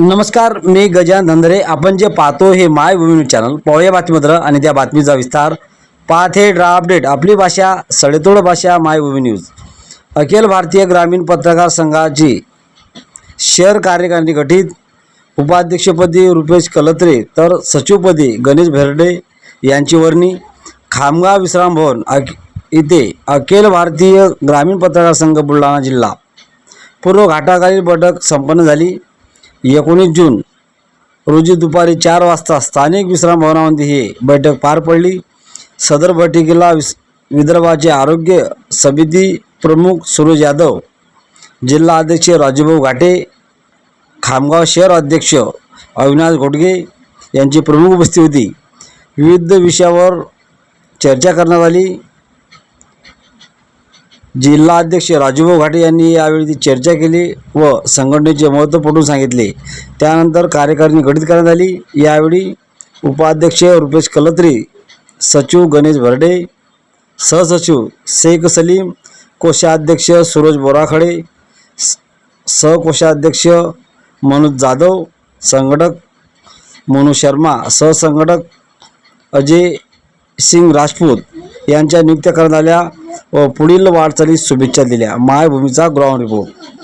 नमस्कार मी गजान धंदरे. आपण जे पाहतो हे माय भूमी चॅनल. पवळ्या बातमीपत्र आणि त्या बातमीचा विस्तार पाथे ड्रा अपडेट आपली भाषा सडेतोड भाषा मायभूमी न्यूज. अखिल भारतीय ग्रामीण पत्रकार संघाची शहर कार्यकारिणी गठीत उपाध्यक्षपदी रुपेश कलत्रे तर सचिवपदी गणेश भेरडे यांची वर्णी. खामगाव विश्राम भवन अख इथे अखिल भारतीय ग्रामीण पत्रकार संघ बुलढाणा जिल्हा. पूर्व घाटाखालील बैठक संपन्न झाली. एकोणीस जून रोजी दुपारी चार वाजता स्थानिक विश्रामभवनामध्ये ही बैठक पार पडली. सदर बैठकीला विस विदर्भाचे आरोग्य समिती प्रमुख सुरज यादव जिल्हा अध्यक्ष राजूभाऊ घाटे खामगाव शहर अध्यक्ष अविनाश घोटगे यांची प्रमुख उपस्थिती होती. विविध विषयावर चर्चा करण्यात आली. जिल्हा अध्यक्ष राजूभाऊ घाटे यांनी यावेळी ती चर्चा केली व संघटनेचे महत्त्व पटवून सांगितले. त्यानंतर कार्यकारिणी गठीत करण्यात आली. यावेळी उपाध्यक्ष रुपेश कलत्री सचिव गणेश भरडे सहसचिव शेख सलीम कोषाध्यक्ष सूरज बोराखडे स- सहकोषाध्यक्ष मनोज जाधव संघटक मनू शर्मा सहसंघटक अजय सिंग राजपूत यांच्या नियुक्त्या करण्यात आल्या. व पुढील वाटचालीस शुभेच्छा दिल्या. मायभूमीचा ग्राउंड रिपोर्ट